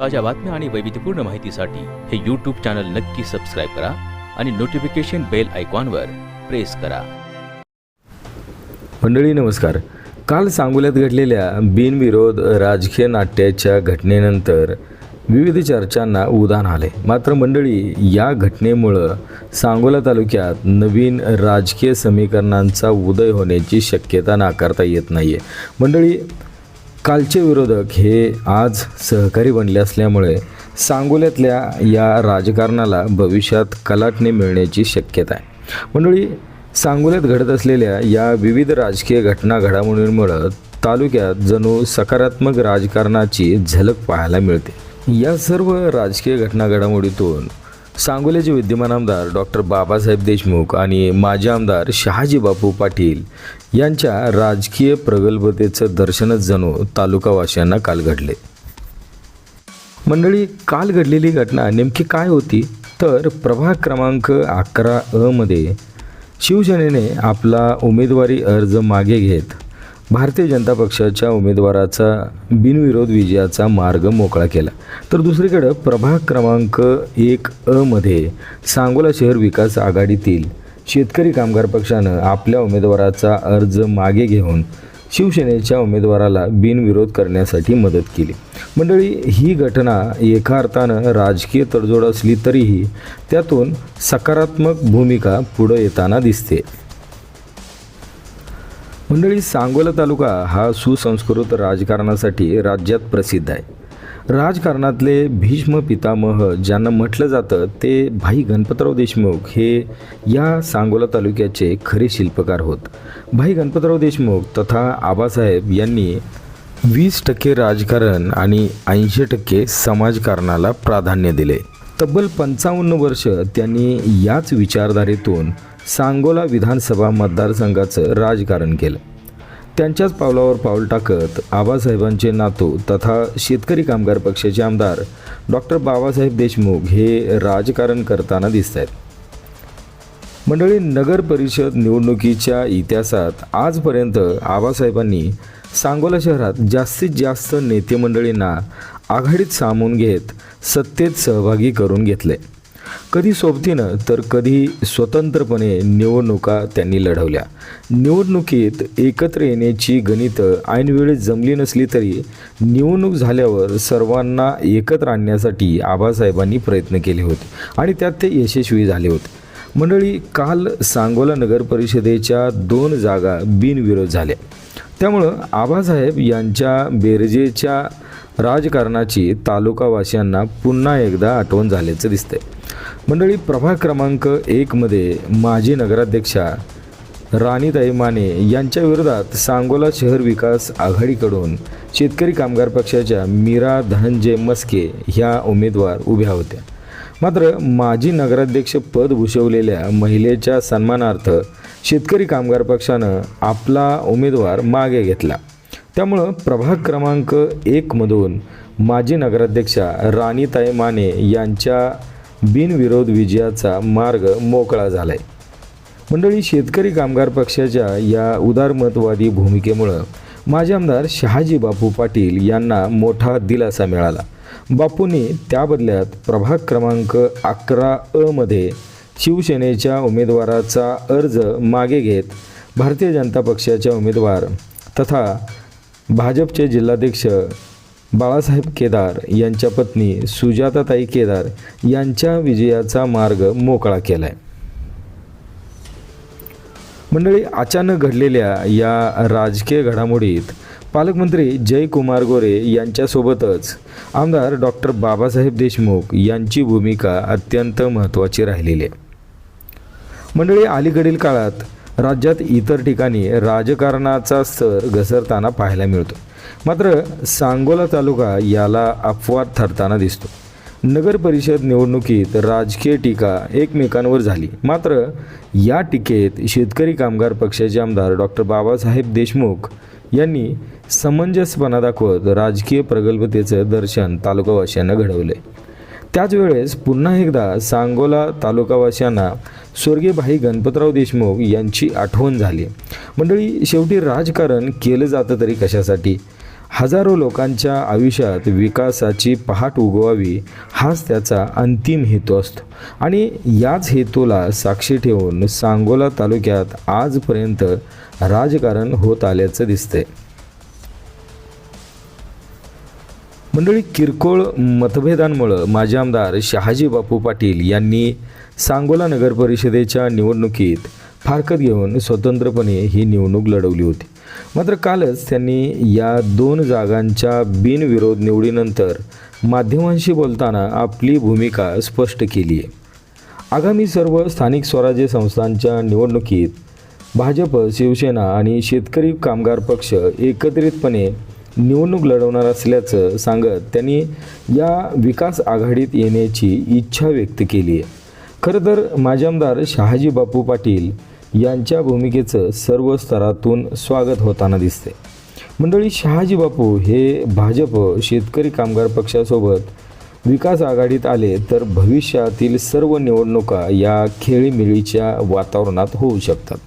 ताज्या बातम्या आणि वैविध्यपूर्ण माहितीसाठी हे यूट्यूब चॅनल नक्की सबस्क्राईब करा आणि नोटिफिकेशन बेल आयकॉनवर प्रेस करा. मंडळी नमस्कार. काल सांगोल्यात घडलेल्या बिनविरोध राजकीय नाट्याच्या घटनेनंतर विविध चर्चांना उदान आले. मात्र मंडळी या घटनेमुळं सांगोला तालुक्यात नवीन राजकीय समीकरणांचा उदय होण्याची शक्यता नाकारता येत नाही आहे मंडळी कालचे विरोधक हे आज सहकारी बनले असल्यामुळे सांगोल्यातल्या या राजकारणाला भविष्यात कलाटणे मिळण्याची शक्यता आहे. मंडळी सांगोल्यात घडत असलेल्या या विविध राजकीय घटना घडामोडींमुळं तालुक्यात जणू सकारात्मक राजकारणाची झलक पाहायला मिळते. या सर्व राजकीय घटना घडामोडीतून सांगोल्याचे विद्यमान आमदार डॉक्टर बाबासाहेब देशमुख आणि माजी आमदार शहाजी बापू पाटील यांच्या राजकीय प्रगल्भतेचं दर्शनच जणू तालुकावासियांना काल घडले. मंडळी काल घडलेली घटना नेमकी काय होती? तर प्रभाग क्रमांक अकरा अ मध्ये शिवसेनेने आपला उमेदवारी अर्ज मागे घेत भारतीय जनता पक्षाच्या उमेदवाराचा बिनविरोध विजयाचा मार्ग मोकळा केला. तर दुसरीकडं प्रभाग क्रमांक एक अमध्ये मध्ये सांगोला शहर विकास आघाडीतील शेतकरी कामगार पक्षानं आपल्या उमेदवाराचा अर्ज मागे घेऊन शिवसेनेच्या उमेदवाराला बिनविरोध करण्यासाठी मदत केली. मंडळी ही घटना एका अर्थानं राजकीय तडजोड असली तरीही त्यातून सकारात्मक भूमिका पुढं येताना दिसते. मंडळी सांगोला तालुका हा सुसंस्कृत राजकारणासाठी राज्यात प्रसिद्ध आहे. राजकारणातले भीष्म पितामह ज्यांना म्हटलं जातं ते भाई गणपतराव देशमुख हे या सांगोला तालुक्याचे खरे शिल्पकार होत. भाई गणपतराव देशमुख तथा आबासाहेब यांनी वीस टक्के राजकारण आणि ऐंशी टक्के समाजकारणाला प्राधान्य दिले. तब्बल पंचावन्न वर्ष त्यांनी याच विचारधारेतून सांगोला विधानसभा मतदारसंघाचं राजकारण केलं. त्यांच्याच पावलावर पाऊल टाकत आबासाहेबांचे नातू तथा शेतकरी कामगार पक्षाचे आमदार डॉक्टर बाबासाहेब देशमुख हे राजकारण करताना दिसत आहेत मंडळी नगर परिषद निवडणुकीच्या इतिहासात आजपर्यंत आबासाहेबांनी सांगोला शहरात जास्तीत जास्त नेते मंडळींना आघाडीत सामावून घेत सत्तेत सहभागी करून घेतले कधी सोबतीनं तर कधी स्वतंत्रपणे निवडणुका त्यांनी लढवल्या. निवडणुकीत एकत्र येण्याची गणितं ऐनवेळी जमली नसली तरी निवडणूक झाल्यावर सर्वांना एकत्र आणण्यासाठी आबासाहेबांनी प्रयत्न केले होते आणि त्यात ते यशस्वी झाले होते. मंडळी काल सांगोला नगर परिषदेच्या दोन जागा बिनविरोध झाल्या. त्यामुळं आबासाहेब यांच्या बेरजेच्या राजकारणाची तालुकावासियांना पुन्हा एकदा आठवण झाल्याचं दिसतंय. मंडळी प्रभाग क्रमांक एकमध्ये माजी नगराध्यक्षा राणीताई माने यांच्या विरोधात सांगोला शहर विकास आघाडीकडून शेतकरी कामगार पक्षाच्या मीरा धनंजय मस्के ह्या उमेदवार उभ्या होत्या. मात्र माजी नगराध्यक्ष पद भूषवलेल्या महिलेच्या सन्मानार्थ शेतकरी कामगार पक्षानं आपला उमेदवार मागे घेतला. त्यामुळं प्रभाग क्रमांक एकमधून माजी नगराध्यक्षा राणीताई माने यांच्या बिनविरोध विजयाचा मार्ग मोकळा झाला आहे मंडळी शेतकरी कामगार पक्षाच्या या उदारमतवादी भूमिकेमुळं माजी आमदार शहाजी बापू पाटील यांना मोठा दिलासा मिळाला. बापूंनी त्याबदल्यात प्रभाग क्रमांक अकरा अ मध्ये शिवसेनेच्या उमेदवाराचा अर्ज मागे घेत भारतीय जनता पक्षाच्या उमेदवार तथा भाजपचे जिल्हाध्यक्ष बाळासाहेब केदार यांच्या पत्नी सुजाताताई केदार यांच्या विजयाचा मार्ग मोकळा केला आहे मंडळी अचानक घडलेल्या या राजकीय घडामोडीत पालकमंत्री जयकुमार गोरे यांच्यासोबतच आमदार डॉक्टर बाबासाहेब देशमुख यांची भूमिका अत्यंत महत्त्वाची राहिलेली आहे. मंडळी अलीकडील काळात राज्यात इतर ठिकाणी राजकारणाचा स्तर घसरताना पाहायला मिळतो. मात्र सांगोला तालुका याला अपवाद ठरताना दिसतो. नगर परिषद निवडणुकीत राजकीय टीका एकमेकांवर झाली. मात्र या टीकेत शेतकरी कामगार पक्षाचे आमदार डॉक्टर बाबासाहेब देशमुख यांनी समंजसपणा दाखवत राजकीय प्रगल्भतेचं दर्शन तालुकावासियांना घडवले त्याच वेळेस पुन्हा एकदा सांगोला तालुकावासियांना स्वर्गीय भाई गणपतराव देशमुख यांची आठवण झाली. मंडळी शेवटी राजकारण केलं जातं तरी कशासाठी? हजारो लोकांच्या आयुष्यात विकासाची पहाट उगवावी हाच त्याचा अंतिम हेतू असतो. आणि याच हेतूला साक्षी ठेवून सांगोला तालुक्यात आजपर्यंत राजकारण होत आल्याचं दिसतंय. मंडळी किरकोळ मतभेदांमुळं माजी आमदार शहाजी बापू पाटील यांनी सांगोला नगर परिषदेच्या निवडणुकीत फारकत घेऊन स्वतंत्रपणे ही निवडणूक लढवली होती. मात्र कालच त्यांनी या दोन जागांच्या बिनविरोध निवडीनंतर माध्यमांशी बोलताना आपली भूमिका स्पष्ट केली आहे. आगामी सर्व स्थानिक स्वराज्य संस्थांच्या निवडणुकीत भाजप शिवसेना आणि शेतकरी कामगार पक्ष एकत्रितपणे निवडणूक लढवणार असल्याचं सांगत त्यांनी या विकास आघाडीत येण्याची इच्छा व्यक्त केली आहे. खरं तर माजी आमदार शहाजी बापू पाटील यांच्या भूमिकेचं सर्व स्तरातून स्वागत होताना दिसते मंडळी शहाजी बापू हे भाजप शेतकरी कामगार पक्षासोबत विकास आघाडीत आले तर भविष्यातील सर्व निवडणुका या खेळीमेळीच्या वातावरणात होऊ शकतात.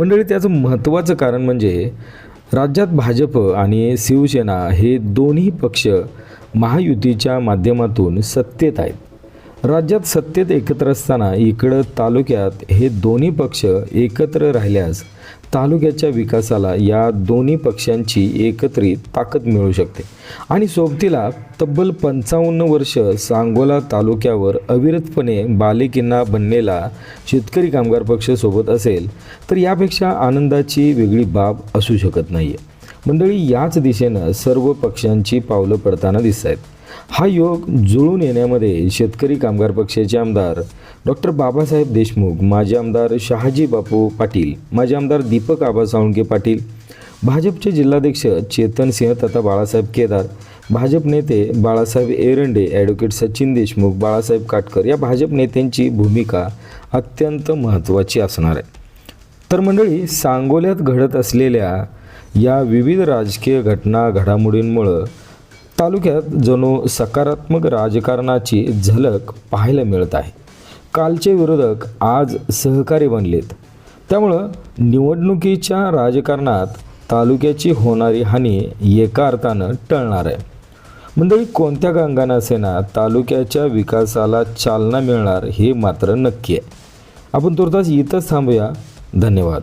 मंडळी त्याचं महत्त्वाचं कारण म्हणजे राज्यात भाजप आणि शिवसेना हे दोन्ही पक्ष महायुतीच्या माध्यमातून सत्तेत आहेत. राज्यात सत्तेत एकत्र असताना इकडं तालुक्यात हे दोन्ही पक्ष एकत्र राहिल्यास तालुक्याच्या विकासाला या दोन्ही पक्षांची एकत्रित ताकद मिळू शकते. आणि सोबतीला तब्बल पंचावन्न वर्ष सांगोला तालुक्यावर अविरतपणे बालिकींना बनलेला शेतकरी कामगार पक्ष सोबत असेल तर यापेक्षा आनंदाची वेगळी बाब असू शकत नाही आहे मंडळी याच दिशेनं सर्व पक्षांची पावलं पडताना दिसत आहेत हा योग जुळून येण्यामध्ये शेतकरी कामगार पक्षाचे आमदार डॉक्टर बाबासाहेब देशमुख माजी आमदार शहाजी बापू पाटील माजी आमदार दीपक आबा साळुंके पाटील भाजपचे जिल्हाध्यक्ष चेतन सिंह तथा बाळासाहेब केदार भाजप नेते बाळासाहेब एरंडे ॲडव्होकेट सचिन देशमुख बाळासाहेब काटकर या भाजप नेत्यांची भूमिका अत्यंत महत्त्वाची असणार आहे. तर मंडळी सांगोल्यात घडत असलेल्या या विविध राजकीय घटना घडामोडींमुळं तालुक्यात जणू सकारात्मक राजकारणाची झलक पाहायला मिळत आहे. कालचे विरोधक आज सहकारी बनलेत. त्यामुळं निवडणुकीच्या राजकारणात तालुक्याची होणारी हानी एका अर्थानं टळणार आहे. मंडळी कोणत्या गंगानं असेना तालुक्याच्या विकासाला चालना मिळणार हे मात्र नक्की आहे. आपण तुर्तास इथंच थांबूया. धन्यवाद.